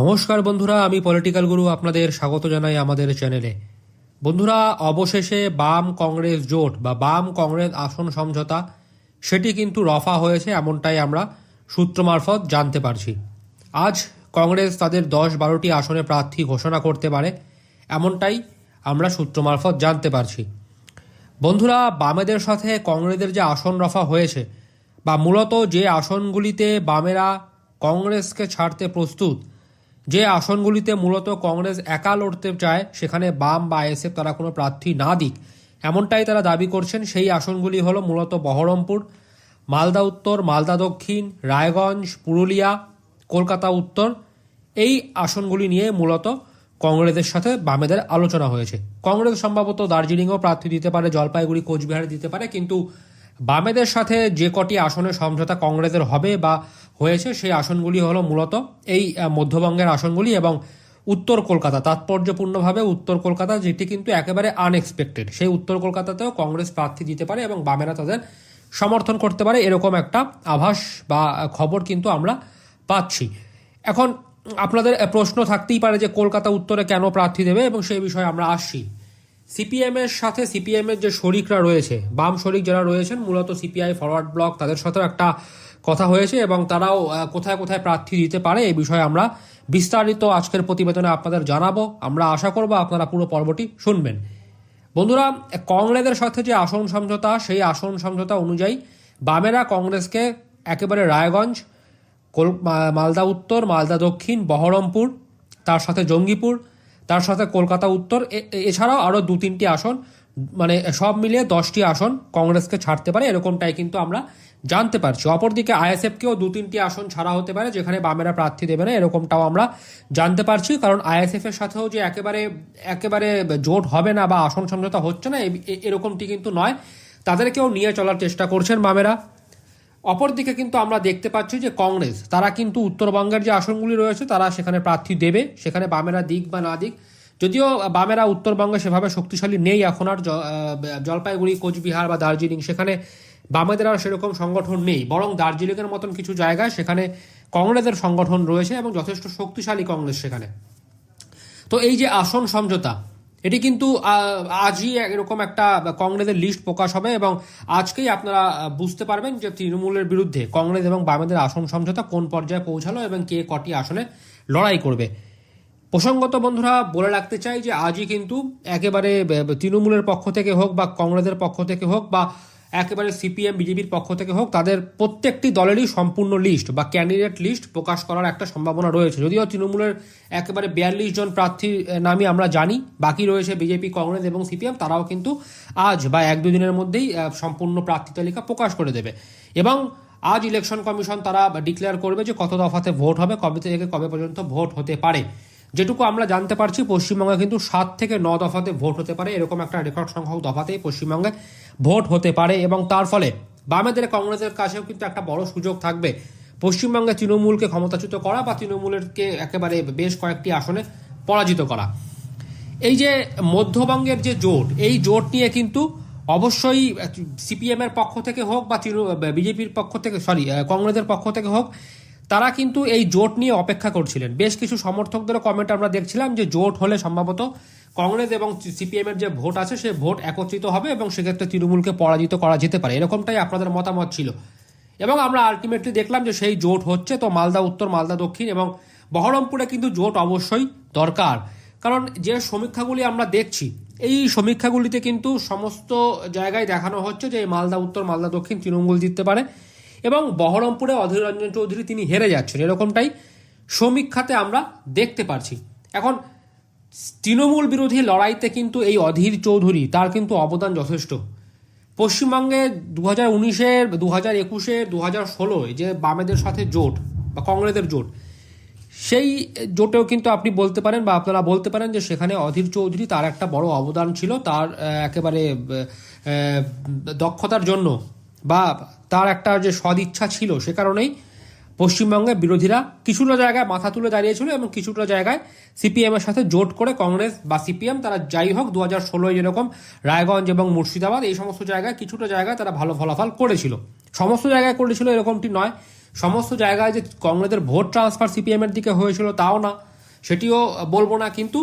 নমস্কার বন্ধুরা, আমি পলিটিক্যাল গুরু আপনাদের স্বাগত জানাই আমাদের চ্যানেলে বন্ধুরা, অবশেষে বাম কংগ্রেস জোট বা বাম কংগ্রেস আসন সমঝোতা, সেটি কিন্তু রফা হয়েছে এমনটাই আমরা সূত্র মারফত জানতে পারছি। আজ কংগ্রেস তাদের দশ বারোটি আসনে প্রার্থী ঘোষণা করতে পারে, এমনটাই আমরা সূত্র মারফত জানতে পারছি। বন্ধুরা, বামেদের সাথে কংগ্রেসের যে আসন রফা হয়েছে, বা মূলত যে আসনগুলিতে বামেরা কংগ্রেসকে ছাড়তে প্রস্তুত যে আসনগুলিতে মূলত কংগ্রেস একা লড়তে চায়, সেখানে বাম বা আইএসএফ তারা কোনো প্রার্থী না দিক। এমনটাই তারা দাবি করছেন। সেই আসনগুলি হলো মূলত বহরমপুর, মালদা উত্তর, মালদা দক্ষিণ, রায়গঞ্জ, পুরুলিয়া, কলকাতা উত্তর। এই আসনগুলি নিয়ে মূলত কংগ্রেসের সাথে বামেদের আলোচনা হয়েছে। কংগ্রেস সম্ভবত দার্জিলিংও প্রার্থী দিতে পারে, জলপাইগুড়ি, কোচবিহারে দিতে পারে, কিন্তু বামেদের সাথে যে কটি আসনে সমঝোতা কংগ্রেসের হবে বা হয়েছে, সেই আসনগুলি হলো মূলত এই মধ্যবঙ্গের আসনগুলি এবং উত্তর কলকাতা। তাৎপর্যপূর্ণভাবে উত্তর কলকাতা, যেটি কিন্তু একেবারে আনএক্সপেক্টেড সেই উত্তর কলকাতাতেও কংগ্রেস প্রার্থী দিতে পারে এবং বামেরা তাদের সমর্থন করতে পারে, এরকম একটা আভাস বা খবর কিন্তু আমরা পাচ্ছি। এখন, আপনাদের প্রশ্ন থাকতেই পারে যে কলকাতা উত্তরে কেন প্রার্থী দেবে এবং সেই বিষয়ে আমরা আসছি। সিপিএম এর সাথে সিপিএম এর যে শরিকরা রয়েছে, বাম শরিক যারা রয়েছেন, মূলত সিপিআই ফরওয়ার্ড ব্লক তাদের সাথেও একটা কথা হয়েছে এবং তারাও কোথায় কোথায় প্রার্থী দিতে পারে এই বিষয়ে আমরা বিস্তারিত আজকের প্রতিবেদনে আপনাদের জানাব। আমরা আশা করব আপনারা পুরো পর্বটি শুনবেন। বন্ধুরা, কংগ্রেসের সাথে যে আসন সমঝোতা, সেই আসন সমঝোতা অনুযায়ী বামেরা কংগ্রেসকে একেবারে রায়গঞ্জ মালদা উত্তর, মালদা দক্ষিণ, বহরমপুর, তার সাথে জঙ্গিপুর, তার সাথে কলকাতা উত্তর এছাড়াও আরও দু তিনটি আসন মানে সব মিলিয়ে দশটি আসন কংগ্রেসকে ছাড়তে পারে, এরকমটাই কিন্তু আমরা জানতে পারছি। অপরদিকে আইএসএফকেও দু তিনটি আসন ছাড়া হতে পারে, যেখানে বামেরা প্রার্থী দেবে না, এরকমটাও আমরা জানতে পারছি। কারণ আইএসএফ এর সাথেও যে একেবারে একেবারে জোট হবে না বা আসন সমঝোতা হচ্ছে না এরকমটি কিন্তু নয়। তাদেরকেও নিয়ে চলার চেষ্টা করছেন বামেরা। অপরদিকে কিন্তু আমরা দেখতে পাচ্ছি যে কংগ্রেস, তারা কিন্তু উত্তরবঙ্গের যে আসনগুলি রয়েছে, তারা সেখানে প্রার্থী দেবে, সেখানে বামেরা দিক বা না দিক যদিও বামেরা উত্তরবঙ্গে সেভাবে শক্তিশালী নেই এখন আর জলপাইগুড়ি, কোচবিহার বা দার্জিলিং, সেখানে বামেদের আর সেরকম সংগঠন নেই। বরং দার্জিলিংয়ের মতন কিছু জায়গায় সেখানে কংগ্রেসের সংগঠন রয়েছে এবং যথেষ্ট শক্তিশালী কংগ্রেস সেখানে। তো এই যে আসন সমঝোতা, এটি কিন্তু আজই এরকম একটা কংগ্রেসের লিস্ট প্রকাশ হবে এবং আজকেই আপনারা বুঝতে পারবেন যে তৃণমূলের বিরুদ্ধে কংগ্রেস এবং বামেদের আসন সমঝোতা কোন পর্যায়ে পৌঁছালো এবং কে কটি আসনে লড়াই করবে। প্রসঙ্গত বন্ধুরা, বলে রাখতে চাই যে আজই কিন্তু একেবারে তৃণমূলের পক্ষ থেকে হোক বা কংগ্রেসের পক্ষ থেকে হোক বা একেবারে সিপিএম, বিজেপির পক্ষ থেকে হোক, তাদের প্রত্যেকটি দলেরই সম্পূর্ণ লিস্ট বা ক্যান্ডিডেট লিস্ট প্রকাশ করার একটা সম্ভাবনা রয়েছে। যদিও তৃণমূলের একেবারে বিয়াল্লিশ জন প্রার্থীর নামই আমরা জানি, বাকি রয়েছে বিজেপি, কংগ্রেস এবং সিপিএম, তারাও কিন্তু আজ বা এক দুদিনের মধ্যেই সম্পূর্ণ প্রার্থী তালিকা প্রকাশ করে দেবে। এবং আজ ইলেকশন কমিশন তারা ডিক্লেয়ার করবে যে কত দফাতে ভোট হবে, কবে থেকে, কবে পর্যন্ত ভোট হতে পারে। যেটুকু আমরা জানতে পারছি, পশ্চিমবঙ্গে কিন্তু সাত থেকে ন দফাতে ভোট হতে পারে। এরকম একটা রেকর্ড সংখ্যক দফাতেই পশ্চিমবঙ্গে ভোট হতে পারে এবং তার ফলে বামেদের কংগ্রেসের কাছেও কিন্তু একটা বড় সুযোগ থাকবে। পশ্চিমবঙ্গে তৃণমূলকে ক্ষমতাচ্যুত করা বা তৃণমূলেরকে একেবারে বেশ কয়েকটি আসনে পরাজিত করা। এই যে মধ্যবঙ্গের যে জোট, এই জোট নিয়ে কিন্তু অবশ্যই সিপিএম এর পক্ষ থেকে হোক বা বিজেপির পক্ষ থেকে সরি কংগ্রেসের পক্ষ থেকে হোক তারা কিন্তু এই জোট নিয়ে অপেক্ষা করছিলেন। বেশ কিছু সমর্থকদের কমেন্ট আমরা দেখছিলাম যে জোট হলে সম্ভবত কংগ্রেস এবং সিপিএম এর যে ভোট আছে, সে ভোট একত্রিত হবে এবং সেক্ষেত্রে তৃণমূলকে পরাজিত করা যেতে পারে। এরকমটাই আপনাদের মতামত ছিল। এবং আমরা আলটিমেটলি দেখলাম যে সেই জোট হচ্ছে তো মালদা উত্তর, মালদা দক্ষিণ এবং বহরমপুরে কিন্তু জোট অবশ্যই দরকার। কারণ যে সমীক্ষাগুলি আমরা দেখছি, এই সমীক্ষাগুলিতে কিন্তু সমস্ত জায়গায় দেখানো হচ্ছে যে মালদা উত্তর, মালদা দক্ষিণ তৃণমূল জিততে পারে। এবং বহরমপুরে অধীর রঞ্জন চৌধুরী তিনি হেরে যাচ্ছেন। এরকমটাই সমীক্ষাতে আমরা দেখতে পারছি। এখন তৃণমূল বিরোধী লড়াইতে কিন্তু এই অধীর চৌধুরী, তার কিন্তু অবদান যথেষ্ট। পশ্চিমবঙ্গে দু হাজার উনিশের দু হাজার একুশে দু হাজার ষোলোয় যে বামেদের সাথে জোট বা কংগ্রেসের জোট, সেই জোটেও কিন্তু আপনি বলতে পারেন বা আপনারা বলতে পারেন যে সেখানে অধীর চৌধুরী তার একটা বড় অবদান ছিল, তার একেবারে দক্ষতার জন্য। বা তার একটা যে সদিচ্ছা ছিল সে কারণেই পশ্চিমবঙ্গে বিরোধীরা কিছুটা জায়গায় মাথা তুলে দাঁড়িয়েছিল এবং কিছুটা জায়গায় সিপিএম এর সাথে জোট করে কংগ্রেস বা সিপিএম, তারা যাই হোক দু হাজার ষোলোয় যেরকম রায়গঞ্জ এবং মুর্শিদাবাদ, এই সমস্ত জায়গায় কিছুটা জায়গায় তারা ভালো ফলাফল করেছিল। সমস্ত জায়গায় করেছিল এরকমটি নয়। সমস্ত জায়গায় যে কংগ্রেসের ভোট ট্রান্সফার সিপিএম এর দিকে হয়েছিল তাও না, সেটিও বলব না, কিন্তু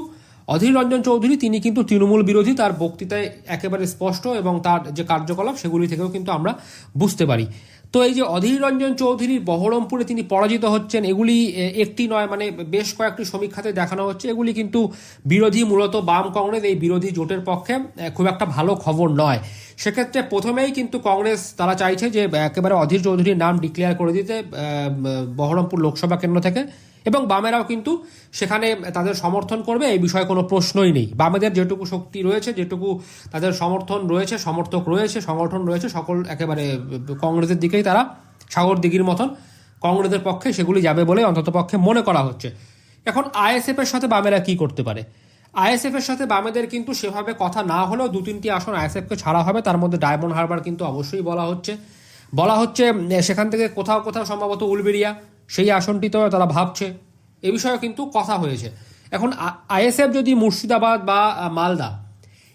অধীর রঞ্জন চৌধুরী, তিনি কিন্তু তৃণমূল বিরোধী, তার বক্তৃতায় একেবারে স্পষ্ট এবং তার যে কার্যকলাপ সেগুলি থেকেও কিন্তু আমরা বুঝতে পারি। তো এই যে অধীর রঞ্জন চৌধুরীর বহরমপুরে তিনি পরাজিত হচ্ছেন, এগুলি একটি নয় মানে বেশ কয়েকটি সমীক্ষাতে দেখানো হচ্ছে। এগুলি কিন্তু বিরোধী, মূলত বাম কংগ্রেস, এই বিরোধী জোটের পক্ষে খুব একটা ভালো খবর নয়। সেক্ষেত্রে প্রথমেই কিন্তু কংগ্রেস তারা চাইছে যে একেবারে অধীর চৌধুরীর নাম ডিক্লেয়ার করে দিতে বহরমপুর লোকসভা কেন্দ্র থেকে। এবং বামেরাও কিন্তু সেখানে তাদের সমর্থন করবে, এই বিষয়ে কোনো প্রশ্নই নেই। বামেদের যেটুকু শক্তি রয়েছে, যেটুকু তাদের সমর্থন রয়েছে, সমর্থক রয়েছে, সংগঠন রয়েছে, সকল একেবারে কংগ্রেসের দিকেই তারা সাগর দিঘির মতন কংগ্রেসের পক্ষে সেগুলি যাবে বলে অন্তত পক্ষে মনে করা হচ্ছে। এখন আইএসএফ এর সাথে বামেরা কি করতে পারে? আইএসএফ এর সাথে বামেদের কিন্তু সেভাবে কথা না হলেও দু তিনটি আসন আইএসএফ কে ছাড়া হবে। তার মধ্যে ডায়মন্ড হারবার কিন্তু অবশ্যই বলা হচ্ছে। বলা হচ্ছে সেখান থেকে কোথাও কোথাও সম্ভবত উলবেরিয়া সেই আসনটিতেও তারা ভাবছে। এ বিষয়ে কিন্তু কথা হয়েছে। এখন আইএসএফ যদি মুর্শিদাবাদ বা মালদা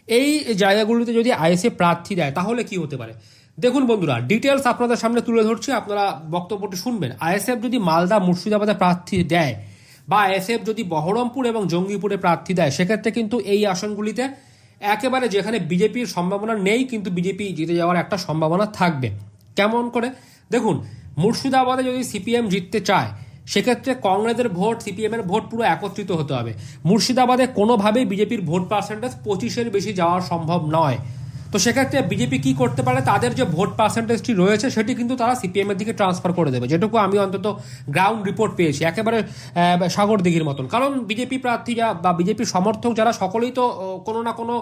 এই জায়গাগুলিতে যদি আইএসএফ প্রার্থী দেয়, তাহলে কি হতে পারে? দেখুন বন্ধুরা ডিটেলস আপনাদের সামনে তুলে ধরছি। আপনারা বক্তব্যটি শুনবেন। আইএসএফ যদি মালদা, মুর্শিদাবাদে প্রার্থী দেয় বা আইএসএফ যদি বহরমপুর এবং জঙ্গিপুরে প্রার্থী দেয়, সেক্ষেত্রে কিন্তু এই আসনগুলিতে একেবারে যেখানে বিজেপির সম্ভাবনা নেই, কিন্তু বিজেপি জিতে যাওয়ার একটা সম্ভাবনা থাকবে। কেমন করে? দেখুন, মুর্শিদাবাদে যদি সিপিএম জিততে চায়, সেক্ষেত্রে কংগ্রেসের ভোট সিপিএম এর ভোট পুরো একত্রিত হতে হবে। মুর্শিদাবাদে কোনোভাবেই বিজেপির ভোট পার্সেন্টেজ পঁচিশের বেশি যাওয়া সম্ভব নয়। তো সেক্ষেত্রে বিজেপি কি করতে পারে? তাদের যে ভোট পার্সেন্টেজটি রয়েছে, সেটি কিন্তু তারা সিপিএম এর দিকে ট্রান্সফার করে দেবে। যেটুকু আমি অন্তত গ্রাউন্ড রিপোর্ট পেয়েছি। একেবারে সাগর দিঘির মতন। কারণ বিজেপি প্রার্থী যা বা বিজেপির সমর্থক যারা, সকলেই তো কোনো না কোনো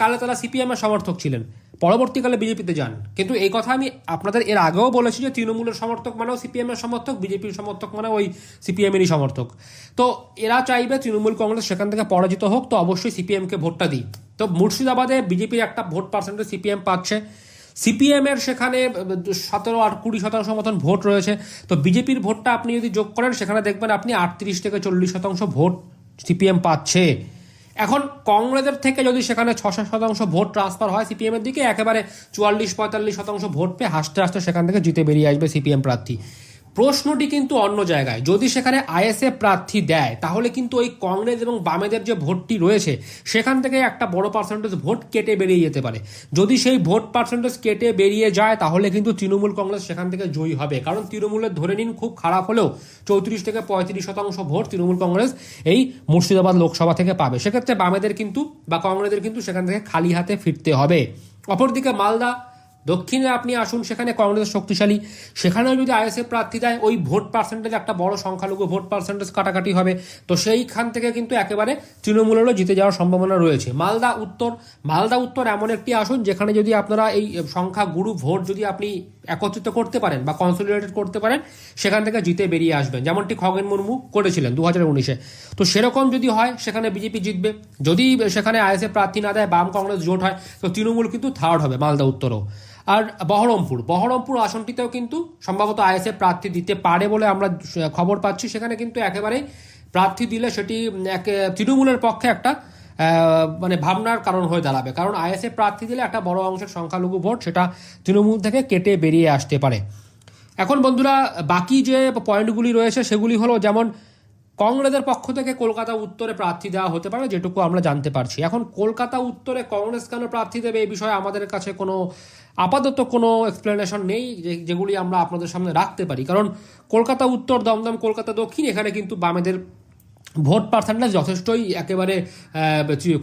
কালে তারা সিপিএম এর সমর্থক ছিলেন। পরবর্তীকালে বিজেপিতে যান। কিন্তু এই কথা আমি আপনাদের এর আগেও বলেছি যে তৃণমূলের সমর্থক মানেও সিপিএম এর সমর্থক, বিজেপির সমর্থক মানে ওই সিপিএমেরই সমর্থক। তো এরা চাইবে তৃণমূল কংগ্রেস সেখান থেকে পরাজিত হোক, তো অবশ্যই সিপিএমকে ভোটটা দিই। তো মুর্শিদাবাদে বিজেপির একটা ভোট পার্সেন্টেজ সিপিএম পাচ্ছে। সিপিএম এর সেখানে সতেরো আর কুড়ি শতাংশ মতন ভোট রয়েছে। তো বিজেপির ভোটটা আপনি যদি যোগ করেন, সেখানে দেখবেন আপনি আটত্রিশ থেকে চল্লিশ শতাংশ ভোট সিপিএম পাচ্ছে। এখন কংগ্রেসের থেকে যদি সেখানে ছশো শতাংশ ভোট ট্রান্সফার হয় সিপিএম এর দিকে, একেবারে চুয়াল্লিশ পঁয়তাল্লিশ শতাংশ ভোট পেয়ে হাসতে হাসতে সেখান থেকে জিতে বেরিয়ে আসবে সিপিএম প্রার্থী। প্রশ্নটি কিন্তু অন্য জায়গায়। যদি সেখানে আইএসএফ প্রার্থী দেয়, তাহলে কিন্তু ওই কংগ্রেস এবং বামেদের যে ভোটটি রয়েছে, সেখান থেকে একটা বড় পার্সেন্টেজ ভোট কেটে বেরিয়ে যেতে পারে। যদি সেই ভোট পার্সেন্টেজ কেটে বেরিয়ে যায়, তাহলে কিন্তু তৃণমূল কংগ্রেস সেখান থেকে জয়ী হবে। কারণ তৃণমূলের ধরে নিন, খুব খারাপ হলেও চৌত্রিশ থেকে পঁয়ত্রিশ শতাংশ ভোট তৃণমূল কংগ্রেস এই মুর্শিদাবাদ লোকসভা থেকে পাবে। সেক্ষেত্রে বামেদের কিন্তু বা কংগ্রেসের কিন্তু সেখান থেকে খালি হাতে ফিরতে হবে। অপরদিকে মালদা দক্ষিণে আপনি আসুন, সেখানে কংগ্রেস শক্তিশালী। সেখানেও যদি আইএসএফ প্রার্থী দেয়, ওই ভোট পার্সেন্টেজ একটা বড় সংখ্যালঘু ভোট পার্সেন্টেজ কাটাকাটি হবে। তো সেইখান থেকে কিন্তু একেবারে তৃণমূলেরও জিতে যাওয়ার সম্ভাবনা রয়েছে। মালদা উত্তর মালদা উত্তর এমন একটি আসুন, যেখানে যদি আপনারা এই সংখ্যা গুরু ভোট যদি আপনি একত্রিত করতে পারেন বা কনসলিডেটেড করতে পারেন, সেখান থেকে জিতে বেরিয়ে আসবেন। যেমনটি খগেন মুর্মু করেছিলেন দু হাজার উনিশে। তো সেরকম যদি হয়, সেখানে বিজেপি জিতবে। যদি সেখানে আইএসএফ প্রার্থী না দেয়, বাম কংগ্রেস জোট হয়, তো তৃণমূল কিন্তু থার্ড হবে, মালদা উত্তরও। আর বহরমপুর বহরমপুর আসনটিতেও কিন্তু সম্ভবত আইএসএফ প্রার্থী দিতে পারে বলে আমরা খবর পাচ্ছি। সেখানে কিন্তু একেবারে প্রার্থী দিলে সেটি এক, তৃণমূলের পক্ষে একটা মানে ভাবনার কারণ হয়ে দাঁড়াবে। কারণ আইএসএফ প্রার্থী দিলে একটা বড় অংশের সংখ্যালঘু ভোট সেটা তৃণমূল থেকে কেটে বেরিয়ে আসতে পারে। এখন বন্ধুরা, বাকি যে পয়েন্টগুলি রয়েছে, সেগুলি হলো যেমন কংগ্রেসের পক্ষ থেকে কলকাতা উত্তরে প্রার্থী দেওয়া হতে পারে, যেটুকু আমরা জানতে পারছি। এখন কলকাতা উত্তরে কংগ্রেস কেন প্রার্থী দেবে এই বিষয়ে আমাদের কাছে কোনো আপাতত কোনো এক্সপ্লেনেশন নেই যেগুলি আমরা আপনাদের সামনে রাখতে পারি। কারণ কলকাতা উত্তর দমদম, কলকাতা দক্ষিণ, এখানে কিন্তু বামেদের ভোট পার্সেন্টেজ যথেষ্টই একেবারে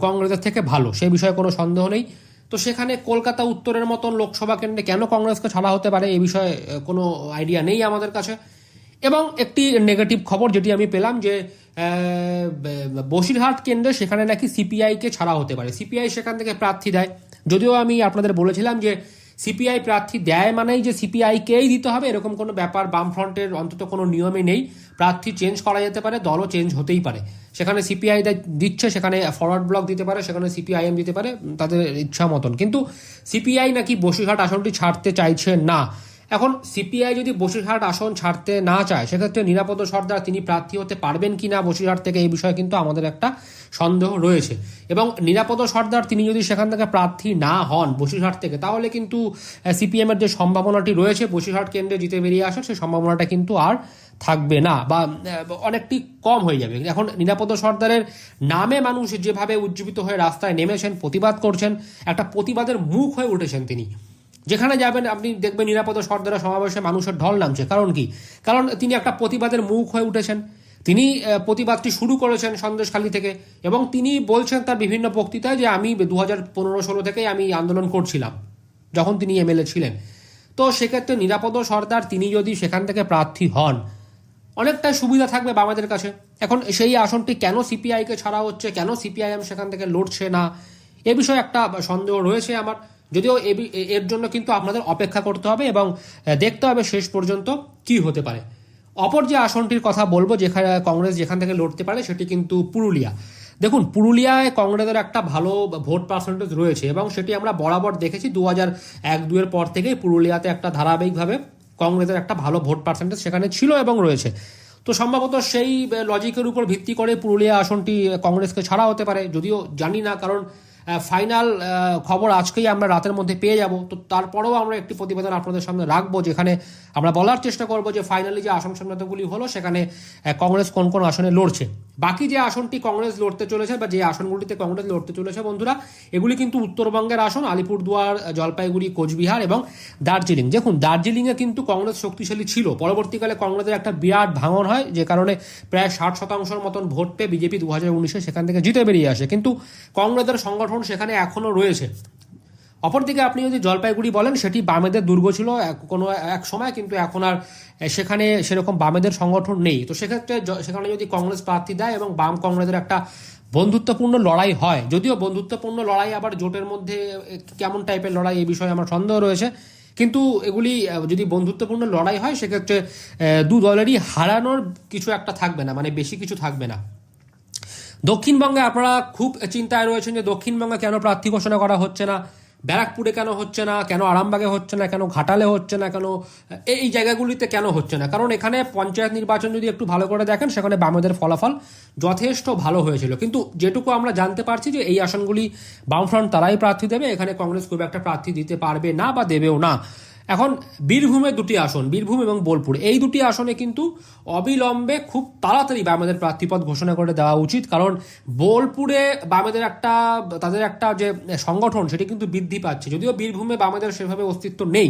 কংগ্রেসের থেকে ভালো, সে বিষয়ে কোনো সন্দেহ নেই। তো সেখানে কলকাতা উত্তরের মতন লোকসভা কেন্দ্রে কেন কংগ্রেসকে ছাড়া হতে পারে এ বিষয়ে কোনো আইডিয়া নেই আমাদের কাছে। এবং একটি নেগেটিভ খবর যেটি আমি পেলাম যে বসিরহাট কেন্দ্রে সেখানে নাকি সিপিআইকে ছাড়া হতে পারে। সিপিআই সেখান থেকে প্রার্থী দেয়। যদিও আমি আপনাদের বলেছিলাম যে সিপিআই প্রার্থী দেয় মানেই যে সিপিআইকেই দিতে হবে, এরকম কোনো ব্যাপার বামফ্রন্টের অন্তত কোনো নিয়মে নেই। প্রার্থী চেঞ্জ করা যেতে পারে, দলও চেঞ্জ হতেই পারে। সেখানে সিপিআই দিচ্ছে, সেখানে ফরওয়ার্ড ব্লক দিতে পারে, সেখানে সিপিআইএম দিতে পারে, তাদের ইচ্ছা মতন। কিন্তু সিপিআই নাকি বসিরহাট আসনটি ছাড়তে চাইছে না। এখন সিপিআই যদি বসিরহাট আসন ছাড়তে না চায়, সেক্ষেত্রে নিরাপদ সর্দার তিনি প্রার্থী হতে পারবেন কি না বসিরহাট থেকে এই বিষয়ে কিন্তু আমাদের একটা সন্দেহ রয়েছে। এবং নিরাপদ সর্দার তিনি যদি সেখান থেকে প্রার্থী না হন বসিরহাট থেকে, তাহলে কিন্তু সিপিএম এর যে সম্ভাবনাটি রয়েছে, বসিরহাট কেন্দ্রে জিতে বেরিয়ে আসার, সেই সম্ভাবনাটা কিন্তু আর থাকবে না বা অনেকটি কম হয়ে যাবে। এখন নিরাপদ সর্দারের নামে মানুষ যেভাবে উজ্জীবিত হয়ে রাস্তায় নেমেছেন, প্রতিবাদ করছেন, একটা প্রতিবাদের মুখ হয়ে উঠেছেন তিনি। যেখানে যাবেন, আপনি দেখবেন নিরাপদ সর্দারের সমাবেশে মানুষের ঢল নামছে। কারণ কি? কারণ তিনি একটা প্রতিবাদের মুখ হয়ে উঠেছেন। তিনি প্রতিবাদটি শুরু করেছেন সন্দেশখালী থেকে এবং তিনি বলছেন তার বিভিন্ন বক্তৃতায় যে আমি দু হাজার পনেরো ষোলো থেকেই আমি আন্দোলন করছিলাম, যখন তিনি এমএলএ ছিলেন। তো সেক্ষেত্রে নিরাপদ সর্দার তিনি যদি সেখান থেকে প্রার্থী হন, অনেকটাই সুবিধা থাকবে বামাদের কাছে। এখন সেই আসনটি কেন সিপিআইকে ছাড়া হচ্ছে, কেন সিপিআইএম সেখান থেকে লড়ছে না, এ বিষয়ে একটা সন্দেহ রয়েছে আমার। যদিও এর জন্য কিন্তু আপনাদের অপেক্ষা করতে হবে এবং দেখতে হবে শেষ পর্যন্ত কি হতে পারে। অপর যে আসনটির কথা বলব, যেখানে কংগ্রেস যেখান থেকে লড়তে পারে, সেটি কিন্তু পুরুলিয়া। দেখুন, পুরুলিয়ায় কংগ্রেসের একটা ভালো ভোট পার্সেন্টেজ রয়েছে এবং সেটি আমরা বরাবর দেখেছি দু হাজার এক দুয়ের পর থেকেই পুরুলিয়াতে একটা ধারাবাহিকভাবে কংগ্রেসের একটা ভালো ভোট পার্সেন্টেজ সেখানে ছিল এবং রয়েছে। তো সম্ভবত সেই লজিকের উপর ভিত্তি করে পুরুলিয়া আসনটি কংগ্রেসকে ছাড়া হতে পারে, যদিও জানি না, কারণ ফাইনাল খবর আজকেই আমরা রাতের মধ্যে পেয়ে যাব। তো তারপরেও আমরা একটি প্রতিবেদন আপনাদের সামনে রাখব, যেখানে আমরা বলার চেষ্টা করব যে ফাইনালি যে আসন সমঝোতাগুলি হলো, সেখানে কংগ্রেস কোন কোন আসনে লড়ছে। বাকি যে আসনটি কংগ্রেস লড়তে চলেছে বা যে আসনগুলিতে কংগ্রেস লড়তে চলেছে বন্ধুরা, এগুলি কিন্তু উত্তরবঙ্গের আসন, আলিপুরদুয়ার, জলপাইগুড়ি, কোচবিহার এবং দার্জিলিং। দেখুন, দার্জিলিংয়ে কিন্তু কংগ্রেস শক্তিশালী ছিল। পরবর্তীকালে কংগ্রেসের একটা বিরাট ভাঙন হয়, যে কারণে প্রায় ষাট শতাংশের মতন ভোট পেয়ে বিজেপি দু হাজার উনিশে সেখান থেকে জিতে বেরিয়ে আসে। কিন্তু কংগ্রেসের সংগঠন সেখানে এখনও রয়েছে। অপরদিকে আপনি যদি জলপাইগুড়ি বলেন, সেটি বামেদের দুর্গ ছিল কোনো এক সময়, কিন্তু এখন আর সেখানে সেরকম বামেদের সংগঠন নেই। তো সেক্ষেত্রে সেখানে যদি কংগ্রেস প্রার্থী দেয় এবং বাম কংগ্রেসের একটা বন্ধুত্বপূর্ণ লড়াই হয়, যদিও বন্ধুত্বপূর্ণ লড়াই আবার জোটের মধ্যে কেমন টাইপের লড়াই এই বিষয়ে আমার সন্দেহ রয়েছে। কিন্তু এগুলি যদি বন্ধুত্বপূর্ণ লড়াই হয়, সেক্ষেত্রে দু দলেরই হারানোর কিছু একটা থাকবে না মানে বেশি কিছু থাকবে না। দক্ষিণবঙ্গে আপনারা খুব চিন্তায় রয়েছেন যে দক্ষিণবঙ্গে কেন প্রার্থী ঘোষণা করা হচ্ছে না। ব্যারাকপুরে কেন হচ্ছে না? কেন আরামবাগে হচ্ছে না? কেন ঘাটালে হচ্ছে না? কেন, এই জায়গাগুলিতে কেন হচ্ছে না? কারণ এখানে পঞ্চায়েত নির্বাচন যদি একটু ভালো করে দেখেন, সেখানে বামেদের ফলাফল যথেষ্ট ভালো হয়েছিল। কিন্তু যেটুকু আমরা জানতে পারছি যে এই আসনগুলি বামফ্রন্ট তারাই প্রার্থী দেবে, এখানে কংগ্রেস খুব একটা প্রার্থী দিতে পারবে না বা দেবেও না। এখন বীরভূমে দুটি আসন, বীরভূম এবং বোলপুর। এই দুটি আসনে কিন্তু অবিলম্বে খুব তাড়াতাড়ি বামেদের প্রার্থীপদ ঘোষণা করে দেওয়া উচিত, কারণ বোলপুরে বামেদের একটা, তাদের একটা যে সংগঠন, সেটি কিন্তু বৃদ্ধি পাচ্ছে। যদিও বীরভূমে বামেদের সেভাবে অস্তিত্ব নেই,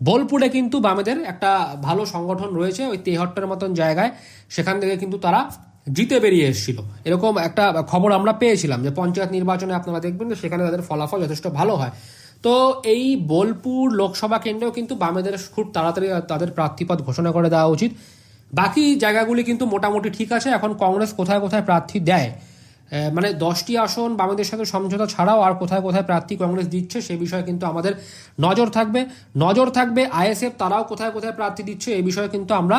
বোলপুরে কিন্তু বামেদের একটা ভালো সংগঠন রয়েছে, ওই তেহট্টের মতন জায়গায়, সেখান থেকে কিন্তু তারা জিতে বেরিয়ে এসেছিল। এরকম একটা খবর আমরা পেয়েছিলাম যে পঞ্চায়েত নির্বাচনে আপনারা দেখবেন যে সেখানে তাদের ফলাফল যথেষ্ট ভালো হয়। তো এই বোলপুর লোকসভা কেন্দ্রেও কিন্তু বামেদের খুব তাড়াতাড়ি তাদের প্রার্থীপদ ঘোষণা করে দেওয়া উচিত। বাকি জায়গাগুলি কিন্তু মোটামুটি ঠিক আছে। এখন কংগ্রেস কোথায় কোথায় প্রার্থী দেয়? মানে দশটি আসন বামেদের সাথে সমঝোতা ছাড়াও আর কোথায় কোথায় প্রার্থী কংগ্রেস দিচ্ছে সে বিষয়ে কিন্তু আমাদের নজর থাকবে। নজর থাকবে আইএসএফ, তারাও কোথায় কোথায় প্রার্থী দিচ্ছে এই বিষয়ে কিন্তু আমরা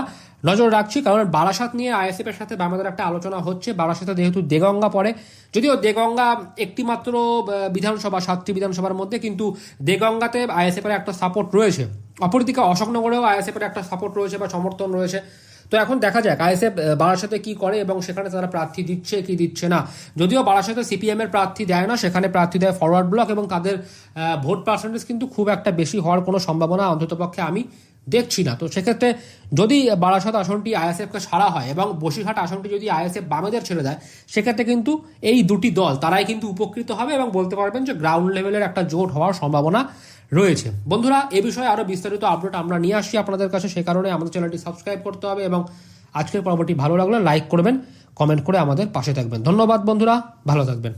নজর রাখছি। কারণ বারাসাত নিয়ে আইএসএফ এর সাথে বামেদের একটা আলোচনা হচ্ছে। বারাসাতে যেহেতু দেগঙ্গা পড়ে, যদিও দেগঙ্গা একটি মাত্র বিধানসভা, সাতটি বিধানসভার মধ্যে কিন্তু দেগঙ্গাতে আইএসএফ এর একটা সাপোর্ট রয়েছে। অপরদিকে অশোকনগরেও আইএসএফ এর একটা সাপোর্ট রয়েছে বা সমর্থন রয়েছে। তো এখন দেখা যাক আইএসএফ বারাসাতে কি করে এবং সেখানে তারা প্রার্থী দিচ্ছে কি দিচ্ছে না। যদিও বারাসাতে সিপিএম এর প্রার্থী দেয় না, সেখানে প্রার্থী দেয় ফরওয়ার্ড ব্লক এবং তাদের ভোট পার্সেন্টেজ কিন্তু খুব একটা বেশি হওয়ার কোনো সম্ভাবনা অন্ততপক্ষে আমি দেখছি না। তো সেক্ষেত্রে যদি বারাসাত আসনটি আইএসএফকে সারা হয় এবং বসিরহাট আসনটি যদি আইএসএফ বামেদের ছেড়ে দেয়, সেক্ষেত্রে কিন্তু এই দুটি দল, তারাই কিন্তু উপকৃত হবে এবং বলতে পারবেন যে গ্রাউন্ড লেভেলের একটা জোট হওয়ার সম্ভাবনা রয়েছে। বন্ধুরা, এ বিষয়ে আরও বিস্তারিত আপডেট আমরা নিয়ে আসি আপনাদের কাছে। সে কারণে আমাদের চ্যানেলটি সাবস্ক্রাইব করতে হবে এবং আজকের পর্বটি ভালো লাগলে লাইক করবেন কমেন্ট করে আমাদের পাশে থাকবেন। ধন্যবাদ বন্ধুরা, ভালো থাকবেন।